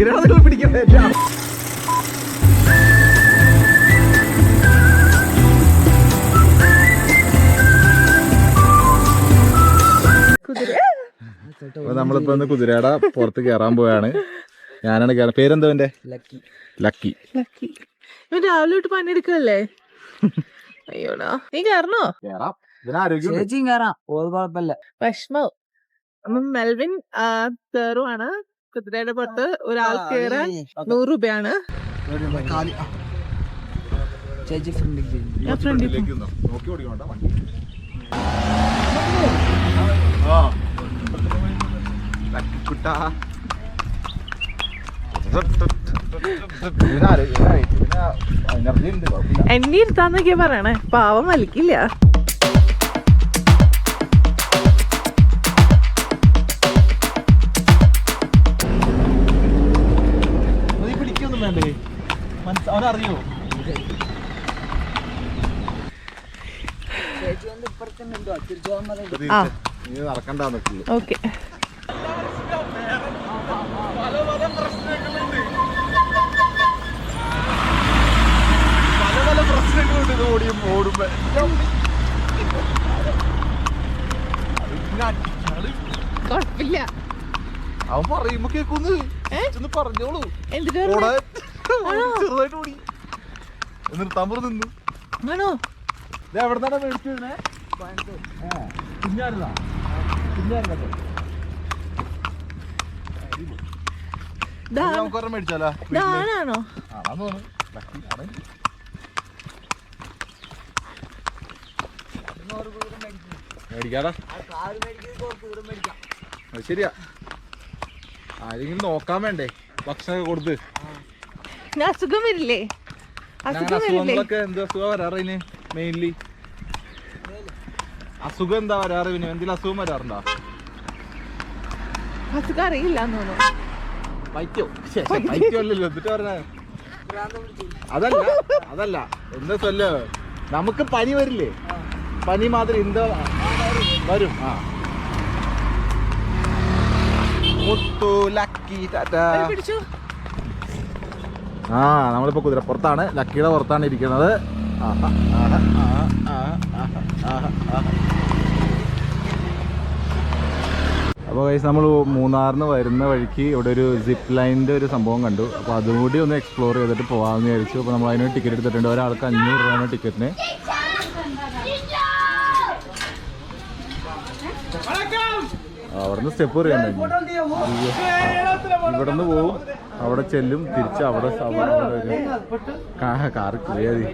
ഗ്രഹങ്ങൾ പിടിക്കാൻ പറ്റാം കുതിര. അപ്പൊ നമ്മളിപ്പോ ഒന്ന് കുതിരയുടെ പുറത്ത് കയറാൻ പോവാണ്. ഞാനാണ് കയറാൻ പേരെന്തോ എന്റെ ലക്കി. ലക്കി. ലക്കി. ഇവൻ രാവിലെ തൊട്ട് പണിയെടുക്കല്ലേ അയ്യോടാ. നീ കയറണോ കേറാം. ഇതിനാരോഗ്യം ചേച്ചിയും കയറാം ഓത് കുഴപ്പമില്ല. വിഷമവും അപ്പം മെൽവിൻ ആ, കയറുവാണ് കുതിരയുടെ പുറത്ത് ഒരാൾ കയറാൻ നൂറ് രൂപയാണ് ചേച്ചി എന്നെ ഇരുത്താന്നൊക്കെയാ പറയണേ. പാവം വലിക്കില്ല. നിൽക്കുള്ളൂ ഓക്കെ. കുഴപ്പമില്ല. അവൻ പറയുമ്പോ കേക്കുന്നു ഒന്ന് പറഞ്ഞോളൂ. എന്തിനാ ചെറുതായിട്ട് ഓടി എന്നിട്ട് തമ്പർ നിന്നു. ആണോ? ഇത് എവിടുന്നാണ് മേടിച്ചതിനെ കുഞ്ഞായിരുന്നാ കുഞ്ഞായിരുന്നോ ദാ- നമുക്ക് ഒരെണ്ണം മേടിച്ചാലോ? ഇതാണാണോ ആണെന്ന് തോന്നുന്നു ലക്കി ആണ് മേടിക്കാടാ. അത് ശരിയാ. ആരെങ്കിലും നോക്കാൻ വേണ്ടേ? ഭക്ഷണമൊക്കെ കൊടുത്ത്. അസുഖം വരില്ലേ? അസുഖം വരില്ലേ? എന്താ എന്ത് അസുഖം വരാറിന് മെയിൻലി അസുഖം എന്താ വരാറ്? പിന്നെ എന്തെങ്കിലും അസുഖം വരാറുണ്ടോ? അസുഖം അറിയില്ല പൈറ്റോ എന്നിട്ട് പറഞ്ഞ? അതല്ല അതല്ല. എന്താ ചൊല്ല നമുക്ക് പനി വരില്ലേ? പനി മാത്രം എന്താ വരും. ആ. മുത്തു ലക്കി ടാറ്റ. ആ നമ്മളിപ്പോ കുതിരപ്പുറത്താണ് ലക്കിയുടെ പുറത്താണ് ഇരിക്കുന്നത്. അപ്പോൾ ഗൈസ് നമ്മൾ മൂന്നാറിന് വരുന്ന വഴിക്ക് ഇവിടെ ഒരു സിപ്പ് ലൈനിന്റെ ഒരു സംഭവം കണ്ടു. അപ്പോൾ അതും കൂടി ഒന്ന് എക്സ്പ്ലോർ ചെയ്തിട്ട് പോകാമെന്ന് വിചാരിച്ചു. അപ്പോൾ നമ്മൾ അതിന് ടിക്കറ്റ് എടുത്തിട്ടുണ്ട്. ഒരാൾക്ക് അഞ്ഞൂറ് രൂപയാണ് ടിക്കറ്റിന് അവിടുന്ന് സ്റ്റെപ്പ് അറിയാൻ ഇവിടെ നിന്ന് പോവും. അവിടെ ചെല്ലും തിരിച്ച് അവിടെ കാർ കയറി.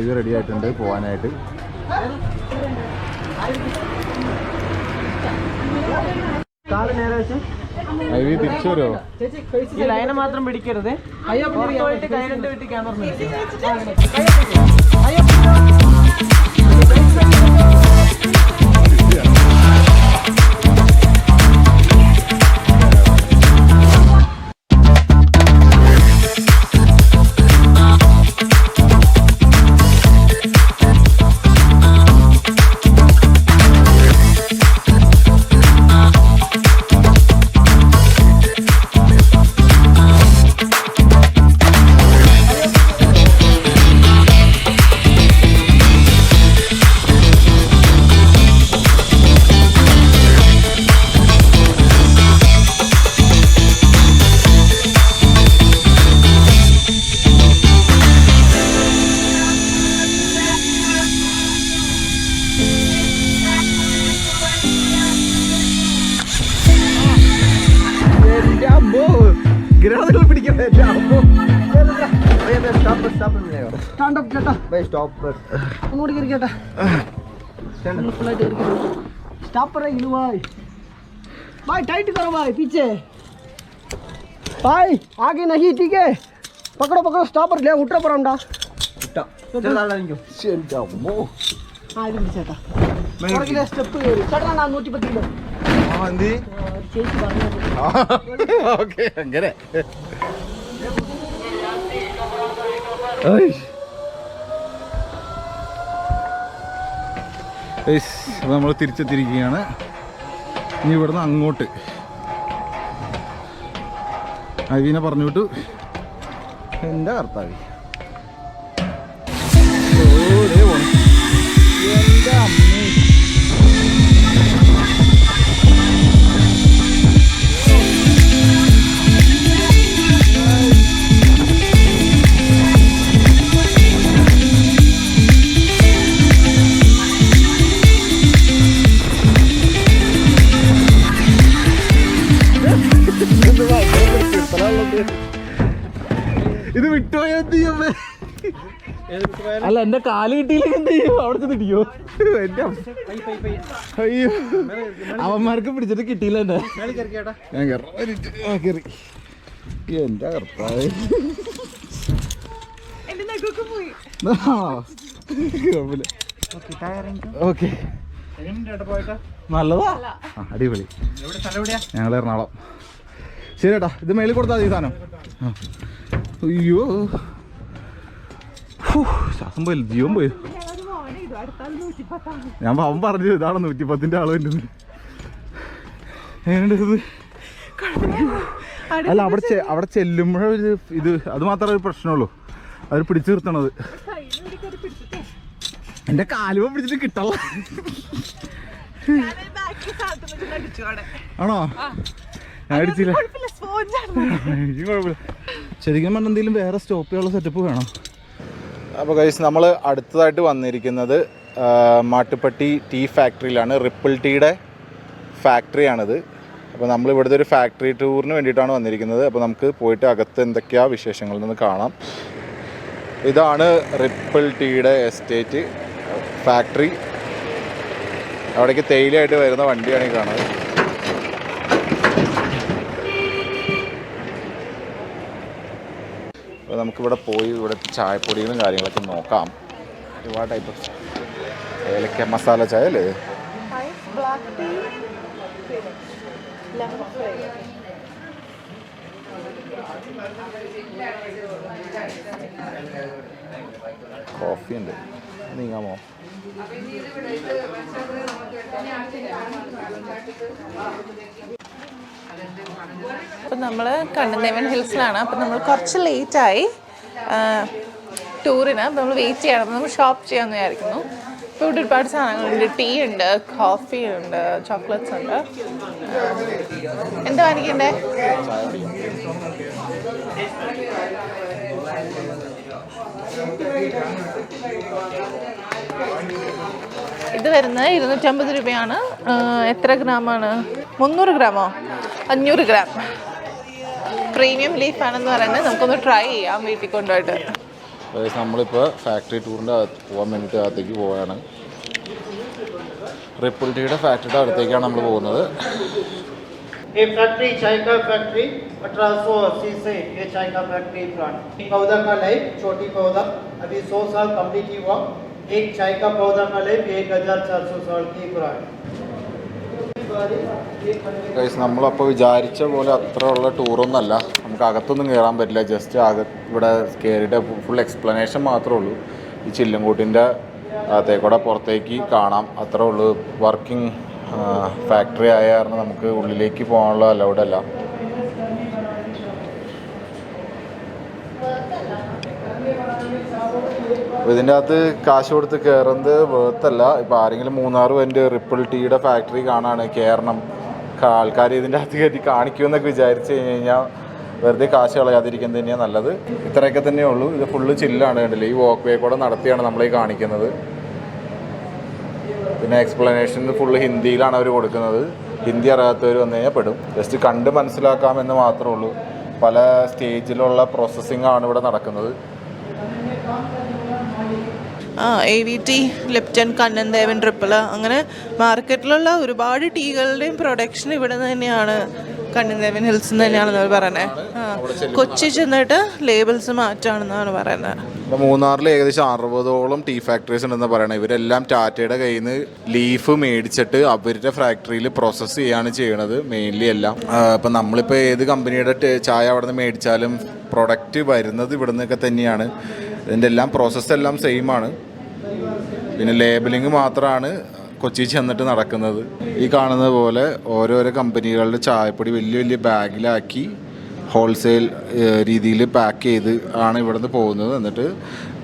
ഇത് റെഡി ആയിട്ടുണ്ട് തിരിച്ചു വരുമോ ഈ ലൈനെ മാത്രം പിടിക്കരുത്. കൈ പോയിട്ട് കൈ രണ്ട് വീട്ടിൽ ക്യാമറ സ്റ്റാൻഡപ്പ് ചേട്ടാ അങ്ങോട്ട് കയറി ചേട്ടാ स्टॉप पर रही भाई भाई टाइट करो भाई पीछे भाई आगे नहीं ठीक है पकड़ो पकड़ो स्टॉप पर ले उठो पर अंडा ആ ഇതുണ്ട് ചേട്ടാ പുറകിലെ സ്റ്റെപ്പ് കയറി ചേട്ടാ നാ നൂറ്റി പത്ത് കിലോ ആ എന്തി ചേച്ചി പറഞ്ഞത് ഓക്കെ അങ്ങനെ നമ്മൾ തിരിച്ചെത്തിയിരിക്കുകയാണ് ഇനി ഇവിടുന്ന് അങ്ങോട്ട് അവിനെ പറഞ്ഞു വിട്ടു എന്റെ കർത്താവി. എന്റെ അമ്മേ. അല്ല എന്റെ കാൽ കിട്ടിയില്ലെങ്കിൽ എന്ത് ചെയ്യും? അവിടെ ചെന്ന് ഇടിയോ? എന്റെ. അയ്യോ. അവന്മാർക്ക് പിടിച്ചിട്ട് കിട്ടിയില്ല എന്നെ. ഞാൻ കേറി. എന്റെ കർത്താവ്? എന്റെ ഓക്കെ നല്ലതാ. അടിപൊളി. ഞങ്ങൾ എറണാകുളം. ശരി ഏട്ടാ ഇത് മേളിൽ കൊടുത്താൽ മതി ഈ സാധനം. അയ്യോ. ശ്വാസം പോയില്ല ജീവൻ പോയി. ഞാൻ അവൻ പറഞ്ഞു ഇതാണ് നൂറ്റിപ്പത്തിന്റെ ആൾ എന്റെ എങ്ങനെയുണ്ട് ഇത്? അല്ല അവിടെ അവിടെ ചെല്ലുമ്പോഴൊരു ഇത് അത് മാത്രമേ ഒരു പ്രശ്നമുള്ളൂ. അവർ പിടിച്ചു നിർത്തണത്. എന്റെ കാലുവ പിടിച്ചിട്ട് കിട്ടല്ല ആണോ? ഞാൻ അടിച്ചില്ല. ശരിക്കും പറഞ്ഞ എന്തെങ്കിലും വേറെ സ്റ്റോപ്പ് ചെയ്യാനുള്ള സെറ്റപ്പ് വേണം? അപ്പോൾ കൈസ് നമ്മൾ അടുത്തതായിട്ട് വന്നിരിക്കുന്നത് മാട്ടുപ്പട്ടി ടീ ഫാക്ടറിയിലാണ്. റിപ്പിൾ ടീയുടെ ഫാക്ടറിയാണിത്. അപ്പോൾ നമ്മൾ ഇവിടുത്തെ ഒരു ഫാക്ടറി ടൂറിന് വേണ്ടിയിട്ടാണ് വന്നിരിക്കുന്നത്. അപ്പോൾ നമുക്ക് പോയിട്ട് അകത്ത് എന്തൊക്കെയാ വിശേഷങ്ങൾ നിന്ന് കാണാം. ഇതാണ് റിപ്പിൾ ടീയുടെ എസ്റ്റേറ്റ് ഫാക്ടറി. അവിടേക്ക് തേയിലയായിട്ട് വരുന്ന വണ്ടിയാണ് ഈ കാണുന്നത്. അപ്പോൾ നമുക്കിവിടെ പോയി ഇവിടെ ചായപ്പൊടികളും കാര്യങ്ങളൊക്കെ നോക്കാം. ഒരുപാട് ടൈപ്പ് ഓഫ് ഏലക്ക മസാല ചായ അല്ലേ? കോഫി ഉണ്ട്. നീങ്ങാമോ? അപ്പം നമ്മൾ കണ്ണന്തേവൻ ഹിൽസിലാണ്. അപ്പം നമ്മൾ കുറച്ച് ലേറ്റായി ടൂറിന് അപ്പം നമ്മൾ വെയിറ്റ് ചെയ്യണം. നമ്മൾ ഷോപ്പ് ചെയ്യാമെന്ന് വിചാരിക്കുന്നു. ഇപ്പോൾ ഇവിടെ ഒരുപാട് സാധനങ്ങളുണ്ട്. ടീ ഉണ്ട് കോഫി ഉണ്ട് ചോക്ലേറ്റ്സ് ഉണ്ട്. എന്താ വാങ്ങിക്കണ്ടേ? ഇത് വരുന്നത് ഇരുന്നൂറ്റമ്പത് രൂപയാണ്. എത്ര ഗ്രാമാണ്? മുന്നൂറ് ഗ്രാമോ? അഞ്ഞൂറ് ഗ്രാം പ്രീമിയം ലീഫ് ആണെന്ന് പറയുന്നത് നമുക്കൊന്ന് ട്രൈ ചെയ്യാം വീട്ടിൽ കൊണ്ടുപോയിട്ട് അതായത് നമ്മളിപ്പോൾ ഫാക്ടറി ടൂറിൻ്റെ അകത്ത് പോകാൻ വേണ്ടിയിട്ട് അകത്തേക്ക് പോവുകയാണ് റിപ്പിൾ ടീയുടെ ഫാക്ടറിയുടെ അടുത്തേക്കാണ് നമ്മൾ പോകുന്നത് ये फैक्ट्री चाय का फैक्ट्री अठारह सौ अस्सी से ये चाय का फैक्ट्री प्लांट पौधा का लाइफ छोटी पौधा अभी सौ साल कम्प्लीट हुआ एक चाय का पौधा का लाइफ एक हजार चार सौ साल की प्लांट ഗൈസ് നമ്മളപ്പോൾ വിചാരിച്ച പോലെ അത്ര ഉള്ള ടൂറൊന്നുമല്ല നമുക്ക് അകത്തൊന്നും കയറാൻ പറ്റില്ല. ജസ്റ്റ് അക ഇവിടെ കയറിയിട്ട് ഫുൾ എക്സ്പ്ലനേഷൻ മാത്രമേ ഉള്ളൂ. ഈ ചില്ലുംകൂട്ടിന്റെ അകത്തേക്കൂടെ പുറത്തേക്ക് കാണാം. അത്രേ ഉള്ളൂ. വർക്കിംഗ് ഫാക്ടറി ആയ കാരണം നമുക്ക് ഉള്ളിലേക്ക് പോകാനുള്ള അലൗഡ് അല്ല അപ്പോൾ ഇതിന്റെ അകത്ത് കാശ് കൊടുത്ത് കയറുന്നത് വേർത്തല്ല ഇപ്പോൾ ആരെങ്കിലും മൂന്നാർ എന്റെ റിപ്പിൾ ടീയുടെ ഫാക്ടറി കാണാണ് കയറണം ആൾക്കാർ ഇതിന്റെ അകത്ത് കയറ്റി കാണിക്കുമെന്നൊക്കെ വിചാരിച്ച് കഴിഞ്ഞ് കഴിഞ്ഞാൽ വെറുതെ കാശ് കളയാതിരിക്കുന്നത് തന്നെയാണ് നല്ലത്. ഇത്രയൊക്കെ തന്നെ ഉള്ളൂ. ഇത് ഫുള്ള് ചില്ലാണ് കണ്ടില്ലേ. ഈ വാക്ക് വേ കൂടെ നടത്തിയാണ് നമ്മളീ കാണിക്കുന്നത്. പിന്നെ എക്സ്പ്ലനേഷൻ ഫുള്ള് ഹിന്ദിയിലാണ് അവർ കൊടുക്കുന്നത്. ഹിന്ദി അറിയാത്തവർ വന്നു കഴിഞ്ഞാൽ പെടും. ജസ്റ്റ് കണ്ട് മനസ്സിലാക്കാമെന്ന് മാത്രമേ ഉള്ളൂ. പല സ്റ്റേജിലുള്ള പ്രോസസ്സിംഗ് ആണ് ഇവിടെ നടക്കുന്നത്. A V T Lipton Kannan Devan triple അങ്ങനെ മാർക്കറ്റിലുള്ള ഒരുപാട് ടീകളുടെയും പ്രൊഡക്ഷൻ ഇവിടെ നിന്ന് തന്നെയാണ് കണ്ണൻദേവൻ ഹിൽസ് തന്നെയാണെന്ന് അവർ പറയുന്നത് കൊച്ചി ചെന്നിട്ട് ലേബിൾസ് മാറ്റാണെന്നാണ് പറയുന്നത്. അപ്പോൾ മൂന്നാറിൽ ഏകദേശം അറുപതോളം ടീ ഫാക്ടറീസ് ഉണ്ടെന്ന് പറയണത് ഇവരെല്ലാം ടാറ്റയുടെ കയ്യിൽ നിന്ന് ലീഫ് മേടിച്ചിട്ട് അവരുടെ ഫാക്ടറിയിൽ പ്രോസസ്സ് ചെയ്യാണ് ചെയ്യണത് മെയിൻലി എല്ലാം. ഇപ്പം നമ്മളിപ്പോൾ ഏത് കമ്പനിയുടെ ചായ അവിടെ നിന്ന് മേടിച്ചാലും പ്രൊഡക്റ്റ് വരുന്നത് ഇവിടെ നിന്നൊക്കെ തന്നെയാണ്. ഇതിന്റെ എല്ലാം പ്രോസസ്സ് എല്ലാം സെയിം ആണ്. പിന്നെ ലേബലിംഗ് മാത്രമാണ് കൊച്ചി ചെന്നിട്ട് നടക്കുന്നത്. ഈ കാണുന്നത് പോലെ ഓരോരോ കമ്പനികളുടെ ചായപ്പൊടി വലിയ വലിയ ബാഗിലാക്കി ഹോൾസെയിൽ രീതിയിൽ പാക്ക് ചെയ്ത് ആണ് ഇവിടുന്ന് പോകുന്നത്. എന്നിട്ട്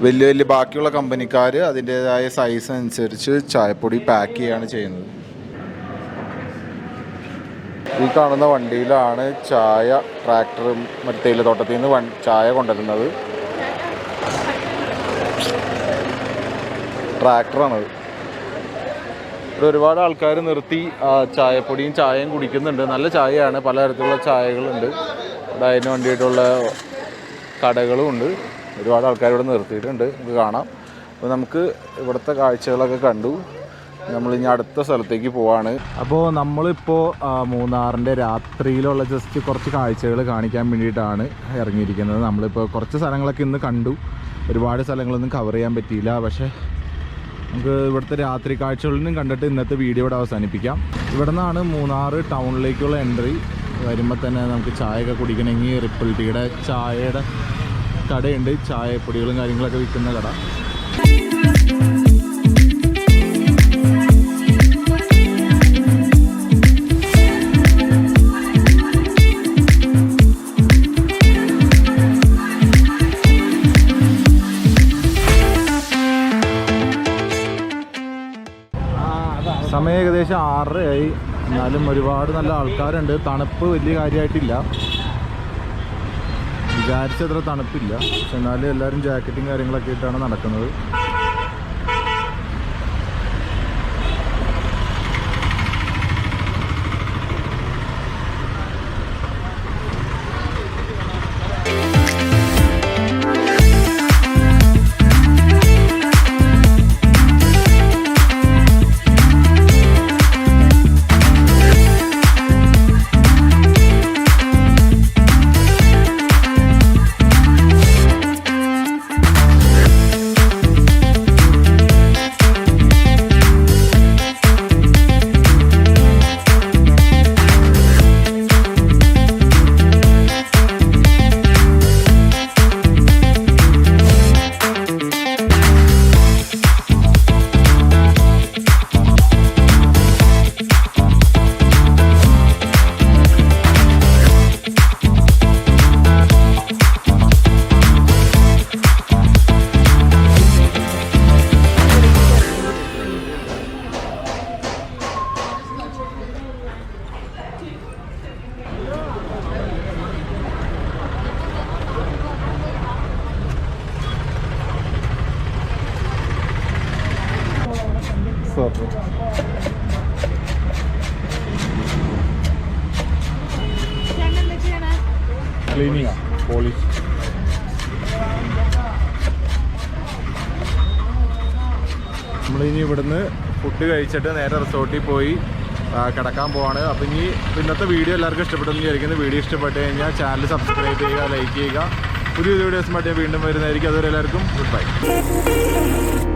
വലിയ വലിയ ബാക്കിയുള്ള കമ്പനിക്കാർ അതിന്റേതായ സൈസ് അനുസരിച്ച് ചായപ്പൊടി പാക്ക് ചെയ്യുകയാണ് ചെയ്യുന്നത്. ഈ കാണുന്ന വണ്ടിയിലാണ് ചായ ട്രാക്ടറും മറ്റേ തേയിലത്തോട്ടത്തിൽ നിന്ന് ചായ കൊണ്ടുവരുന്നത്. ട്രാക്ടറാണത് ഇവിടെ ഒരുപാട് ആൾക്കാർ നിർത്തി ചായപ്പൊടിയും ചായയും കുടിക്കുന്നുണ്ട്. നല്ല ചായയാണ് പലതരത്തിലുള്ള ചായകളുണ്ട്. ഇവിടെ അതിന് വേണ്ടിയിട്ടുള്ള കടകളും ഉണ്ട്. ഒരുപാട് ആൾക്കാർ ഇവിടെ നിർത്തിയിട്ടുണ്ട്. നമുക്ക് കാണാം. അപ്പോൾ നമുക്ക് ഇവിടുത്തെ കാഴ്ചകളൊക്കെ കണ്ടു. നമ്മൾ ഇനി അടുത്ത സ്ഥലത്തേക്ക് പോവാണ്. അപ്പോൾ നമ്മളിപ്പോൾ മൂന്നാറിന്റെ രാത്രിയിലുള്ള ജസ്റ്റ് കുറച്ച് കാഴ്ചകൾ കാണിക്കാൻ വേണ്ടിയിട്ടാണ് ഇറങ്ങിയിരിക്കുന്നത്. നമ്മളിപ്പോൾ കുറച്ച് സ്ഥലങ്ങളൊക്കെ ഇന്ന് കണ്ടു. ഒരുപാട് സ്ഥലങ്ങളൊന്നും കവർ ചെയ്യാൻ പറ്റിയില്ല. പക്ഷേ നമുക്ക് ഇവിടുത്തെ രാത്രി കാഴ്ചകളിലും കണ്ടിട്ട് ഇന്നത്തെ വീഡിയോ ഇവിടെ അവസാനിപ്പിക്കാം. ഇവിടെ നിന്നാണ് മൂന്നാർ ടൗണിലേക്കുള്ള എൻട്രി വരുമ്പോൾ തന്നെ നമുക്ക് ചായയൊക്കെ കുടിക്കണമെങ്കിൽ റിപ്പിൾ ടീയുടെ ചായയുടെ കടയുണ്ട്. ചായപ്പൊടികളും കാര്യങ്ങളൊക്കെ വിൽക്കുന്ന കട. ഏകദേശം ആറരയായി. എന്നാലും ഒരുപാട് നല്ല ആൾക്കാരുണ്ട്. തണുപ്പ് വലിയ കാര്യമായിട്ടില്ല. വിചാരിച്ചത്ര തണുപ്പില്ല. പക്ഷെ എന്നാലും എല്ലാവരും ജാക്കറ്റും കാര്യങ്ങളൊക്കെ ഇട്ടാണ് നടക്കുന്നത്. ക്ലീനിങ് പോളിഷ് നമ്മളിനി ഇവിടുന്ന് ഫുഡ് കഴിച്ചിട്ട് നേരെ റിസോർട്ടിൽ പോയി കിടക്കാൻ പോവാണ്. അപ്പം ഇനി ഇന്നത്തെ വീഡിയോ എല്ലാവർക്കും ഇഷ്ടപ്പെട്ടെന്ന് വിചാരിക്കുന്നു. വീഡിയോ ഇഷ്ടപ്പെട്ട് കഴിഞ്ഞാൽ ചാനൽ സബ്സ്ക്രൈബ് ചെയ്യുക ലൈക്ക് ചെയ്യുക. പുതിയ വീഡിയോസുമായിട്ട് ഞാൻ വീണ്ടും വരുന്നതായിരിക്കും. അതുവരെ എല്ലാവർക്കും ഗുഡ് ബൈ